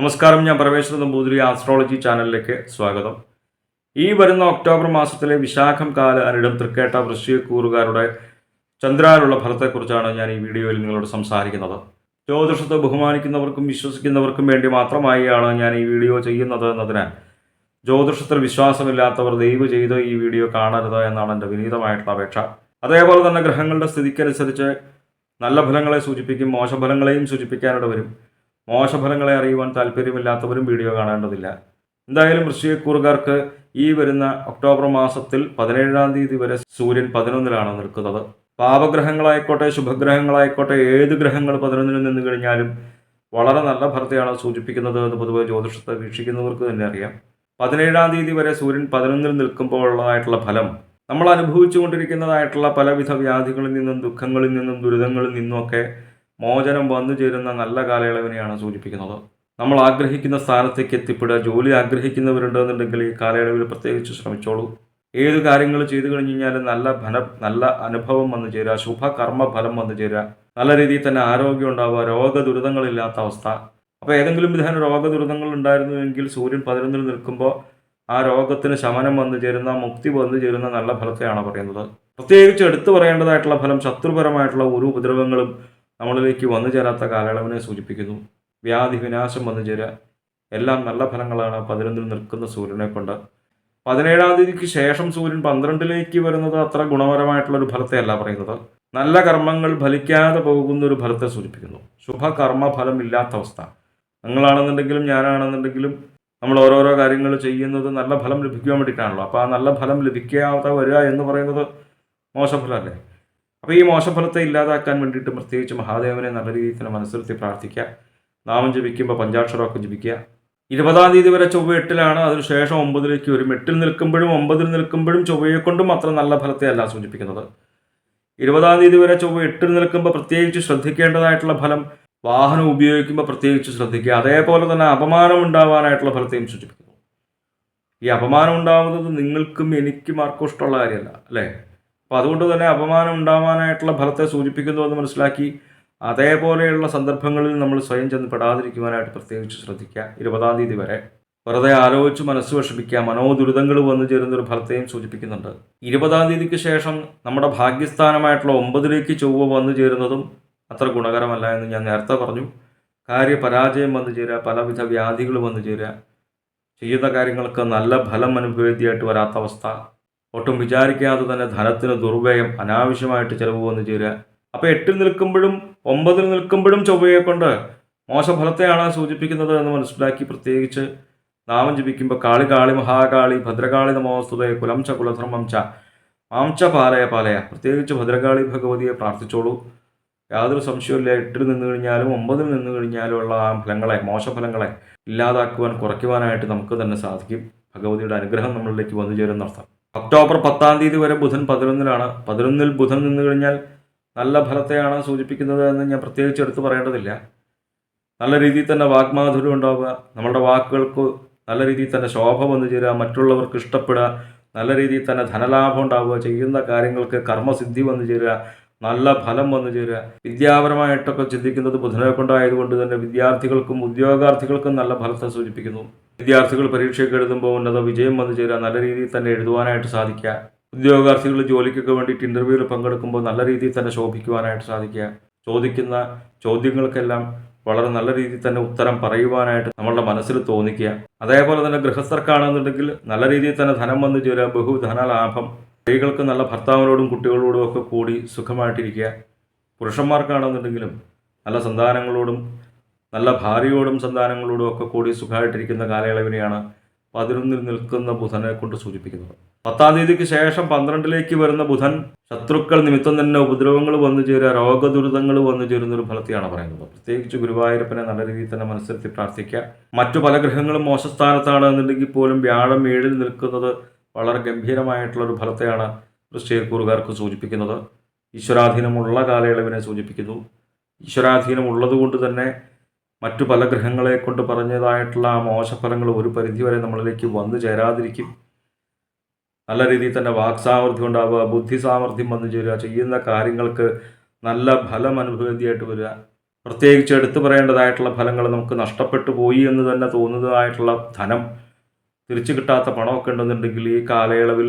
നമസ്കാരം ഞാൻ പരമേശ്വര നമ്പൂതിരി ആസ്ട്രോളജി ചാനലിലേക്ക് സ്വാഗതം. ഈ വരുന്ന ഒക്ടോബർ മാസത്തിലെ വിശാഖം കാല അനിടം തൃക്കേട്ട വൃശ്ചികൂറുകാരുടെ ചന്ദ്രാനുള്ള ഫലത്തെക്കുറിച്ചാണ് ഞാൻ ഈ വീഡിയോയിൽ നിങ്ങളോട് സംസാരിക്കുന്നത്. ജ്യോതിഷത്തെ ബഹുമാനിക്കുന്നവർക്കും വിശ്വസിക്കുന്നവർക്കും വേണ്ടി മാത്രമായാണ് ഞാൻ ഈ വീഡിയോ ചെയ്യുന്നത് എന്നതിനാൽ ജ്യോതിഷത്തിൽ വിശ്വാസമില്ലാത്തവർ ദയവ് ചെയ്ത് ഈ വീഡിയോ കാണരുത് എന്നാണ് എന്റെ വിനീതമായിട്ടുള്ള അപേക്ഷ. അതേപോലെ തന്നെ ഗ്രഹങ്ങളുടെ സ്ഥിതിക്കനുസരിച്ച് നല്ല ഫലങ്ങളെ സൂചിപ്പിക്കും മോശഫലങ്ങളെയും സൂചിപ്പിക്കാനിട വരും. മോശഫലങ്ങളെ അറിയുവാൻ താല്പര്യമില്ലാത്തവരും വീഡിയോ കാണേണ്ടതില്ല. എന്തായാലും വൃശ്ചികക്കൂറുകാർക്ക് ഈ വരുന്ന ഒക്ടോബർ മാസത്തിൽ പതിനേഴാം തീയതി വരെ സൂര്യൻ പതിനൊന്നിലാണ് നിൽക്കുന്നത്. പാപഗ്രഹങ്ങളായിക്കോട്ടെ ശുഭഗ്രഹങ്ങളായിക്കോട്ടെ ഏത് ഗ്രഹങ്ങൾ പതിനൊന്നിൽ നിന്ന് കഴിഞ്ഞാലും വളരെ നല്ല ഫലത്തെയാണ് സൂചിപ്പിക്കുന്നത് എന്ന് പൊതുവെ ജ്യോതിഷത്തെ വീക്ഷിക്കുന്നവർക്ക് തന്നെ അറിയാം. പതിനേഴാം തീയതി വരെ സൂര്യൻ പതിനൊന്നിൽ നിൽക്കുമ്പോഴുള്ളതായിട്ടുള്ള ഫലം നമ്മൾ അനുഭവിച്ചുകൊണ്ടിരിക്കുന്നതായിട്ടുള്ള പലവിധ വ്യാധികളിൽ നിന്നും ദുഃഖങ്ങളിൽ നിന്നും ദുരിതങ്ങളിൽ നിന്നുമൊക്കെ മോചനം വന്നു ചേരുന്ന നല്ല കാലയളവിനെയാണ് സൂചിപ്പിക്കുന്നത്. നമ്മൾ ആഗ്രഹിക്കുന്ന സ്ഥാനത്തേക്ക് എത്തിപ്പെടുക ജോലി ആഗ്രഹിക്കുന്നവരുണ്ടെന്നുണ്ടെങ്കിൽ ഈ കാലയളവിൽ പ്രത്യേകിച്ച് ശ്രമിച്ചോളൂ. ഏത് കാര്യങ്ങൾ ചെയ്തു കഴിഞ്ഞു കഴിഞ്ഞാൽ നല്ല ഫല നല്ല അനുഭവം വന്നു ചേരുക ശുഭകർമ്മ ഫലം വന്നു ചേരുക. നല്ല രീതിയിൽ തന്നെ ആരോഗ്യം ഉണ്ടാവുക രോഗ ദുരിതങ്ങളില്ലാത്ത അവസ്ഥ. അപ്പോൾ ഏതെങ്കിലും വിധേന രോഗദുരിതങ്ങൾ ഉണ്ടായിരുന്നുവെങ്കിൽ സൂര്യൻ പതിനൊന്നിൽ നിൽക്കുമ്പോൾ ആ രോഗത്തിന് ശമനം വന്നു ചേരുന്ന മുക്തി വന്നു ചേരുന്ന നല്ല ഫലത്തെയാണ് പറയുന്നത്. പ്രത്യേകിച്ച് എടുത്തു പറയേണ്ടതായിട്ടുള്ള ഫലം ശത്രുപരമായിട്ടുള്ള ഒരു ഉപദ്രവങ്ങളും നമ്മളിലേക്ക് വന്നു ചേരാത്ത കാലയളവിനെ സൂചിപ്പിക്കുന്നു. വ്യാധി വിനാശം വന്നു ചേരുക എല്ലാം നല്ല ഫലങ്ങളാണ് പതിനൊന്നിൽ നിൽക്കുന്ന സൂര്യനെ കൊണ്ട്. പതിനേഴാം തീയതിക്ക് ശേഷം സൂര്യൻ പന്ത്രണ്ടിലേക്ക് വരുന്നത് അത്ര ഗുണപരമായിട്ടുള്ള ഒരു ഫലത്തെയല്ല പറയുന്നത്. നല്ല കർമ്മങ്ങൾ ഫലിക്കാതെ പോകുന്ന ഒരു ഫലത്തെ സൂചിപ്പിക്കുന്നു. ശുഭകർമ്മ ഫലം ഇല്ലാത്ത അവസ്ഥ. നിങ്ങളാണെന്നുണ്ടെങ്കിലും ഞാനാണെന്നുണ്ടെങ്കിലും നമ്മൾ ഓരോരോ കാര്യങ്ങൾ ചെയ്യുന്നത് നല്ല ഫലം ലഭിക്കാൻ വേണ്ടിയിട്ടാണല്ലോ. അപ്പോൾ ആ നല്ല ഫലം ലഭിക്കാതെ വരിക എന്ന് പറയുന്നത് മോശഫലമല്ലേ അപ്പോൾ ഈ മോശഫലത്തെ ഇല്ലാതാക്കാൻ വേണ്ടിയിട്ട് പ്രത്യേകിച്ച് മഹാദേവനെ നല്ല രീതിയിൽ തന്നെ മനസ്സിരുത്തി പ്രാർത്ഥിക്കുക. നാമം ജപിക്കുമ്പോൾ പഞ്ചാക്ഷരമൊക്കെ ജപിക്കുക. ഇരുപതാം തീയതി വരെ ചൊവ്വ എട്ടിലാണ്. അതിനുശേഷം ഒമ്പതിലേക്ക് വരും. എട്ടിൽ നിൽക്കുമ്പോഴും ഒമ്പതിൽ നിൽക്കുമ്പോഴും ചൊവ്വയെ കൊണ്ടും അത്ര നല്ല ഫലത്തെ അല്ല സൂചിപ്പിക്കുന്നത്. ഇരുപതാം തീയതി വരെ ചൊവ്വ എട്ടിൽ നിൽക്കുമ്പോൾ പ്രത്യേകിച്ച് ശ്രദ്ധിക്കേണ്ടതായിട്ടുള്ള ഫലം വാഹനം ഉപയോഗിക്കുമ്പോൾ പ്രത്യേകിച്ച് ശ്രദ്ധിക്കുക. അതേപോലെ തന്നെ അപമാനം ഉണ്ടാവാനായിട്ടുള്ള ഫലത്തെയും സൂചിപ്പിക്കുന്നു. ഈ അപമാനം ഉണ്ടാവുന്നത് നിങ്ങൾക്കും എനിക്കും ആർക്കും ഇഷ്ടമുള്ള കാര്യമല്ല അല്ലേ? അപ്പോൾ അതുകൊണ്ട് തന്നെ അപമാനം ഉണ്ടാവാനായിട്ടുള്ള ഫലത്തെ സൂചിപ്പിക്കുന്നു എന്ന് മനസ്സിലാക്കി. അതേപോലെയുള്ള സന്ദർഭങ്ങളിൽ നമ്മൾ സ്വയം ചെന്ന് പെടാതിരിക്കുവാനായിട്ട് പ്രത്യേകിച്ച് ശ്രദ്ധിക്കുക. ഇരുപതാം തീയതി വരെ വെറുതെ ആലോചിച്ച് മനസ്സ് വിഷമിക്കുക. മനോദുരിതങ്ങൾ വന്നു ചേരുന്ന ഒരു ഫലത്തെയും സൂചിപ്പിക്കുന്നുണ്ട്. ഇരുപതാം തീയതിക്ക് ശേഷം നമ്മുടെ ഭാഗ്യസ്ഥാനമായിട്ടുള്ള ഒമ്പതിലേക്ക് ചൊവ്വ വന്നു ചേരുന്നതും അത്ര ഗുണകരമല്ല എന്ന് ഞാൻ നേരത്തെ പറഞ്ഞു. കാര്യപരാജയം വന്നു ചേരുക പലവിധ വ്യാധികൾ വന്നു ചേരുക. ചെയ്യുന്ന കാര്യങ്ങൾക്ക് നല്ല ഫലം അനുഭവേദ്യമായിട്ട് വരാത്ത അവസ്ഥ. ഒട്ടും വിചാരിക്കാതെ തന്നെ ധനത്തിന് ദുർവ്യയം അനാവശ്യമായിട്ട് ചിലവ് വന്നു ചേരുക. അപ്പോൾ എട്ടിൽ നിൽക്കുമ്പോഴും ഒമ്പതിൽ നിൽക്കുമ്പോഴും ചൊവ്വയെ കൊണ്ട് മോശഫലത്തെയാണ് സൂചിപ്പിക്കുന്നത് എന്ന് മനസ്സിലാക്കി പ്രത്യേകിച്ച് നാമം ജപിക്കുമ്പോൾ കാളി കാളി മഹാകാളി ഭദ്രകാളി നമോസ്തുതയെ കുലം ച കുലധർമ്മം ച മാംച പാലയ പാലയ. പ്രത്യേകിച്ച് ഭദ്രകാളി ഭഗവതിയെ പ്രാർത്ഥിച്ചോളൂ. യാതൊരു സംശയമില്ല എട്ടിൽ നിന്ന് കഴിഞ്ഞാലും ഒമ്പതിൽ നിന്ന് കഴിഞ്ഞാലും ഉള്ള ആ ഫലങ്ങളെ മോശഫലങ്ങളെ ഇല്ലാതാക്കുവാൻ കുറയ്ക്കുവാനായിട്ട് നമുക്ക് തന്നെ സാധിക്കും. ഭഗവതിയുടെ അനുഗ്രഹം നമ്മളിലേക്ക് വന്നു ചേരുന്നർത്ഥം ഒക്ടോബർ പത്താം തീയതി വരെ ബുധൻ പതിനൊന്നിലാണ്. പതിനൊന്നിൽ ബുധൻ നിന്ന് കഴിഞ്ഞാൽ നല്ല ഫലത്തെയാണ് സൂചിപ്പിക്കുന്നത് എന്ന് ഞാൻ പ്രത്യേകിച്ച് എടുത്തു പറയേണ്ടതില്ല. നല്ല രീതിയിൽ തന്നെ വാഗ്മാധുര്യം ഉണ്ടാവുക നമ്മളുടെ വാക്കുകൾക്ക് നല്ല രീതിയിൽ തന്നെ ശോഭ വന്നു ചേരുക മറ്റുള്ളവർക്ക് ഇഷ്ടപ്പെടുക നല്ല രീതിയിൽ തന്നെ ധനലാഭം ഉണ്ടാവുക ചെയ്യുന്ന കാര്യങ്ങൾക്ക് കർമ്മസിദ്ധി വന്നു ചേരുക നല്ല ഫലം വന്നു ചേരുക. വിദ്യാപരമായിട്ടൊക്കെ ചിന്തിക്കുന്നത് ബുധനെ കൊണ്ടായതുകൊണ്ട് തന്നെ വിദ്യാർത്ഥികൾക്കും ഉദ്യോഗാർത്ഥികൾക്കും നല്ല ഫലത്തെ സൂചിപ്പിക്കുന്നു. വിദ്യാർത്ഥികൾ പരീക്ഷയൊക്കെ എഴുതുമ്പോൾ ഉന്നത വിജയം വന്നു ചേരുക നല്ല രീതിയിൽ തന്നെ എഴുതുവാനായിട്ട് സാധിക്കുക. ഉദ്യോഗാർത്ഥികൾ ജോലിക്കൊക്കെ വേണ്ടിയിട്ട് ഇന്റർവ്യൂവിൽ പങ്കെടുക്കുമ്പോൾ നല്ല രീതിയിൽ തന്നെ ശോഭിക്കുവാനായിട്ട് സാധിക്കുക. ചോദിക്കുന്ന ചോദ്യങ്ങൾക്കെല്ലാം വളരെ നല്ല രീതിയിൽ തന്നെ ഉത്തരം പറയുവാനായിട്ട് നമ്മളുടെ മനസ്സിൽ തോന്നിക്കുക. അതേപോലെ തന്നെ ഗൃഹസ്ഥർക്കാണെന്നുണ്ടെങ്കിൽ നല്ല രീതിയിൽ തന്നെ ധനം വന്നു ചേരുക ബഹുധനലാഭം സ്ത്രീകൾക്ക് നല്ല ഭർത്താവിനോടും കുട്ടികളോടും ഒക്കെ കൂടി സുഖമായിട്ടിരിക്കുക. പുരുഷന്മാർക്കാണെന്നുണ്ടെങ്കിലും നല്ല സന്താനങ്ങളോടും നല്ല ഭാര്യയോടും സന്താനങ്ങളോടും ഒക്കെ കൂടി സുഖമായിട്ടിരിക്കുന്ന കാലയളവിനെയാണ് പതിനൊന്നിൽ നിൽക്കുന്ന ബുധനെ കൊണ്ട് സൂചിപ്പിക്കുന്നത്. പത്താം തീയതിക്ക് ശേഷം പന്ത്രണ്ടിലേക്ക് വരുന്ന ബുധൻ ശത്രുക്കൾ നിമിത്തം തന്നെ ഉപദ്രവങ്ങൾ വന്നു ചേരുക രോഗദുരിതങ്ങൾ വന്നു ചേരുന്ന ഒരു ഫലത്തെയാണ് പറയുന്നത്. പ്രത്യേകിച്ച് ഗുരുവായൂരപ്പനെ നല്ല രീതിയിൽ തന്നെ മനസ്സിലെത്തി പ്രാർത്ഥിക്കുക. മറ്റു പല ഗ്രഹങ്ങളും മോശസ്ഥാനത്താണ് എന്നുണ്ടെങ്കിൽ പോലും വ്യാഴം ഏഴിൽ നിൽക്കുന്നത് വളരെ ഗംഭീരമായിട്ടുള്ള ഒരു ഫലത്തെയാണ് വൃശ്ചികക്കൂറുകാർക്ക് സൂചിപ്പിക്കുന്നത്. ഈശ്വരാധീനമുള്ള കാലയളവിനെ സൂചിപ്പിക്കുന്നു. ഈശ്വരാധീനം ഉള്ളതുകൊണ്ട് തന്നെ മറ്റു പല ഗ്രഹങ്ങളെ കൊണ്ട് പറഞ്ഞതായിട്ടുള്ള ആ മോശഫലങ്ങൾ ഒരു പരിധിവരെ നമ്മളിലേക്ക് വന്നു ചേരാതിരിക്കും. നല്ല രീതിയിൽ തന്നെ വാക്സാമർഥ്യം ഉണ്ടാവുക ബുദ്ധി സാമർഥ്യം വന്നു ചേരുക ചെയ്യുന്ന കാര്യങ്ങൾക്ക് നല്ല ഫലം അനുഭവതിയായിട്ട് വരിക. പ്രത്യേകിച്ച് എടുത്തു പറയേണ്ടതായിട്ടുള്ള ഫലങ്ങൾ നമുക്ക് നഷ്ടപ്പെട്ടു പോയി എന്ന് തന്നെ തോന്നുന്നതായിട്ടുള്ള ധനം തിരിച്ചു കിട്ടാത്ത പണമൊക്കെ ഉണ്ടെന്നുണ്ടെങ്കിൽ ഈ കാലയളവിൽ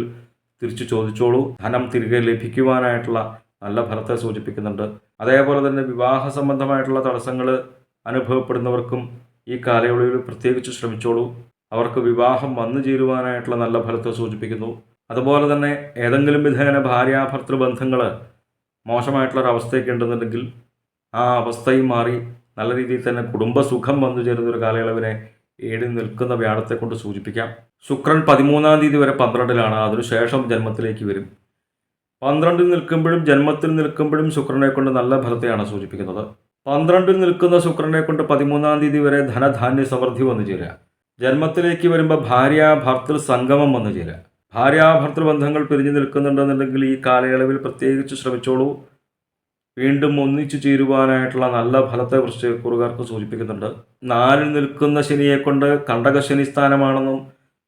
തിരിച്ചു ചോദിച്ചോളൂ. ധനം തിരികെ ലഭിക്കുവാനായിട്ടുള്ള നല്ല ഫലത്തെ സൂചിപ്പിക്കുന്നുണ്ട്. അതേപോലെ തന്നെ വിവാഹ സംബന്ധമായിട്ടുള്ള തടസ്സങ്ങൾ അനുഭവപ്പെടുന്നവർക്കും ഈ കാലയളവിൽ പ്രത്യേകിച്ച് ശ്രമിച്ചോളൂ. അവർക്ക് വിവാഹം വന്നു ചേരുവാനായിട്ടുള്ള നല്ല ഫലത്തെ സൂചിപ്പിക്കുന്നു. അതുപോലെ തന്നെ ഏതെങ്കിലും വിധേന ഭാര്യാഭർത്തൃ ബന്ധങ്ങൾ മോശമായിട്ടുള്ള ഒരു അവസ്ഥയൊക്കെ ഉണ്ടെന്നുണ്ടെങ്കിൽ ആ അവസ്ഥയും മാറി നല്ല രീതിയിൽ തന്നെ കുടുംബസുഖം വന്നു ചേരുന്ന ഒരു കാലയളവിനെ ഏടി നിൽക്കുന്ന വ്യാഴത്തെ കൊണ്ട് സൂചിപ്പിക്കാം. ശുക്രൻ പതിമൂന്നാം തീയതി വരെ പന്ത്രണ്ടിലാണ്. അതിനുശേഷം ജന്മത്തിലേക്ക് വരും. പന്ത്രണ്ടിൽ നിൽക്കുമ്പോഴും ജന്മത്തിൽ നിൽക്കുമ്പോഴും ശുക്രനെ കൊണ്ട് നല്ല ഫലത്തെയാണ് സൂചിപ്പിക്കുന്നത്. പന്ത്രണ്ടിൽ നിൽക്കുന്ന ശുക്രനെ കൊണ്ട് പതിമൂന്നാം തീയതി വരെ ധനധാന്യ സമൃദ്ധി വന്നു ചേരുക. ജന്മത്തിലേക്ക് വരുമ്പോൾ ഭാര്യ ഭർത്തൃ സംഗമം വന്നു ചേരുക. ഭാര്യ ഭർത്തൃ ബന്ധങ്ങൾ പിരിഞ്ഞു നിൽക്കുന്നുണ്ടെന്നുണ്ടെങ്കിൽ ഈ കാലയളവിൽ പ്രത്യേകിച്ച് ശ്രമിച്ചോളൂ. വീണ്ടും ഒന്നിച്ചു ചേരുവാനായിട്ടുള്ള നല്ല ഫലത്തെ വൃശ്ചികക്കുറുകാർക്ക് സൂചിപ്പിക്കുന്നുണ്ട്. നാലിൽ നിൽക്കുന്ന ശനിയെ കൊണ്ട് കണ്ടക ശനി സ്ഥാനമാണെന്നും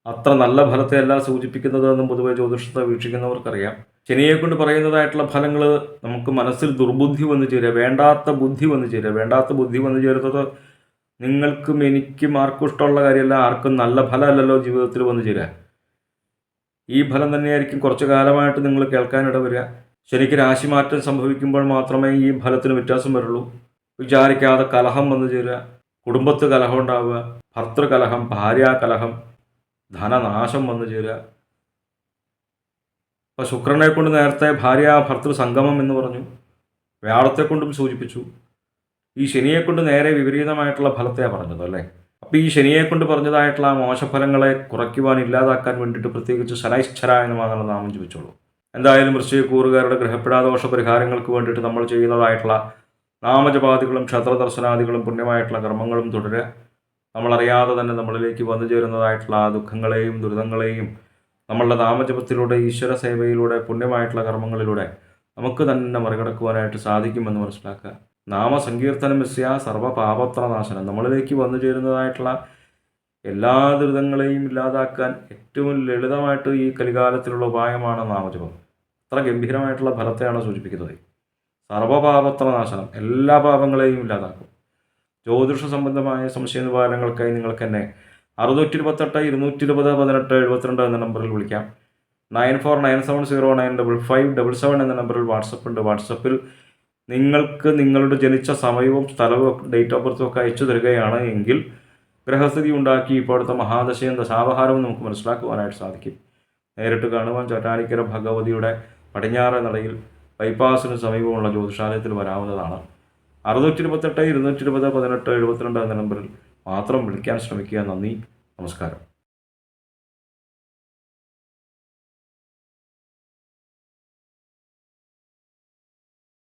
അത്ര നല്ല ഫലത്തെയല്ല സൂചിപ്പിക്കുന്നതെന്നും പൊതുവെ ജ്യോതിഷത്തെ വീക്ഷിക്കുന്നവർക്കറിയാം. ശനിയെ കൊണ്ട് പറയുന്നതായിട്ടുള്ള ഫലങ്ങൾ നമുക്ക് മനസ്സിൽ ദുർബുദ്ധി വന്നു ചേരുക വേണ്ടാത്ത ബുദ്ധി വന്നു ചേരുക. വേണ്ടാത്ത ബുദ്ധി വന്നു ചേരുന്നത് നിങ്ങൾക്കും എനിക്കും ആർക്കും ഇഷ്ടമുള്ള കാര്യമല്ല ആർക്കും നല്ല ഫലമല്ലല്ലോ ജീവിതത്തിൽ വന്നു ചേരുക. ഈ ഫലം തന്നെയായിരിക്കും കുറച്ചു കാലമായിട്ട് നിങ്ങൾ കേൾക്കാനിട വരിക. ശരിക്ക് രാശിമാറ്റം സംഭവിക്കുമ്പോൾ മാത്രമേ ഈ ഫലത്തിന് വ്യത്യാസം വരുള്ളൂ. വിചാരിക്കാതെ കലഹം വന്നു ചേരുക. കുടുംബത്ത് കലഹം ഉണ്ടാവുക. ഭർത്തൃകലഹം ഭാര്യാകലഹം ധനനാശം വന്നു ചേരുക. ഇപ്പം ശുക്രനെ കൊണ്ട് നേരത്തെ ഭാര്യ ഭർത്തൃ സംഗമം എന്ന് പറഞ്ഞു. വ്യാഴത്തെക്കൊണ്ടും സൂചിപ്പിച്ചു. ഈ ശനിയെ കൊണ്ട് നേരെ വിപരീതമായിട്ടുള്ള ഫലത്തെയാണ് പറഞ്ഞത് അല്ലേ? അപ്പോൾ ഈ ശനിയെ കൊണ്ട് പറഞ്ഞതായിട്ടുള്ള ആ മോശഫലങ്ങളെ കുറയ്ക്കുവാൻ ഇല്ലാതാക്കാൻ വേണ്ടിയിട്ട് പ്രത്യേകിച്ച് ശനൈശ്വരായ നമാകുന്ന നാമം ജപിച്ചോളൂ. എന്തായാലും വൃശ്ചികൂറുകാരുടെ ഗ്രഹപ്പെടാദോഷ പരിഹാരങ്ങൾക്ക് വേണ്ടിയിട്ട് നമ്മൾ ചെയ്യുന്നതായിട്ടുള്ള നാമജപാദികളും ക്ഷേത്രദർശനാദികളും പുണ്യമായിട്ടുള്ള കർമ്മങ്ങളും തുടരുക. നമ്മളറിയാതെ തന്നെ നമ്മളിലേക്ക് വന്നു ചേരുന്നതായിട്ടുള്ള ആ ദുഃഖങ്ങളെയും ദുരിതങ്ങളെയും നമ്മളുടെ നാമജപത്തിലൂടെ ഈശ്വര സേവയിലൂടെ പുണ്യമായിട്ടുള്ള കർമ്മങ്ങളിലൂടെ നമുക്ക് തന്നെ മറികടക്കുവാനായിട്ട് സാധിക്കുമെന്ന് മനസ്സിലാക്കുക. നാമസങ്കീർത്തനം മിസ്യ സർവപാപത്രനാശനം. നമ്മളിലേക്ക് വന്നു ചേരുന്നതായിട്ടുള്ള എല്ലാ ദുരിതങ്ങളെയും ഇല്ലാതാക്കാൻ ഏറ്റവും ലളിതമായിട്ട് ഈ കലികാലത്തിലുള്ള ഉപായമാണ് നാമജപം. അത്ര ഗംഭീരമായിട്ടുള്ള ഫലത്തെയാണ് സൂചിപ്പിക്കുന്നത്. സർവപാപത്രനാശനം. എല്ലാ പാപങ്ങളെയും ഇല്ലാതാക്കും. ജ്യോതിഷ സംബന്ധമായ സംശയ നിവാരണങ്ങൾക്കായി നിങ്ങൾക്ക് എന്നെ അറുന്നൂറ്റി ഇരുപത്തെട്ട് ഇരുന്നൂറ്റി ഇരുപത് പതിനെട്ട് എഴുപത്തിരണ്ട് എന്ന നമ്പറിൽ വിളിക്കാം. Nine four nine seven zero nine double five double seven എന്ന നമ്പറിൽ വാട്സപ്പ് ഉണ്ട്. വാട്സപ്പിൽ നിങ്ങൾക്ക് നിങ്ങളുടെ ജനിച്ച സമയവും സ്ഥലവും ഡേറ്റ് ഓഫ് ബർത്തും ഒക്കെ അയച്ചു തരികയാണ് എങ്കിൽ ഗ്രഹസ്ഥിതി ഉണ്ടാക്കി ഇപ്പോഴത്തെ മഹാദശയും ദശാപഹാരവും നമുക്ക് മനസ്സിലാക്കുവാനായിട്ട് സാധിക്കും. നേരിട്ട് കാണുവാൻ ചോറ്റാനിക്കര ഭഗവതിയുടെ പടിഞ്ഞാറ് നടയിൽ ബൈപ്പാസിന് സമീപമുള്ള ജ്യോതിഷാലയത്തിൽ വരാവുന്നതാണ്. അറുന്നൂറ്റി ഇരുപത്തെട്ട് ഇരുന്നൂറ്റി ഇരുപത് പതിനെട്ട് എഴുപത്തിരണ്ട് എന്ന നമ്പറിൽ മാത്രം വിളിക്കാൻ ശ്രമിക്കുക. നന്ദി. നമസ്കാരം.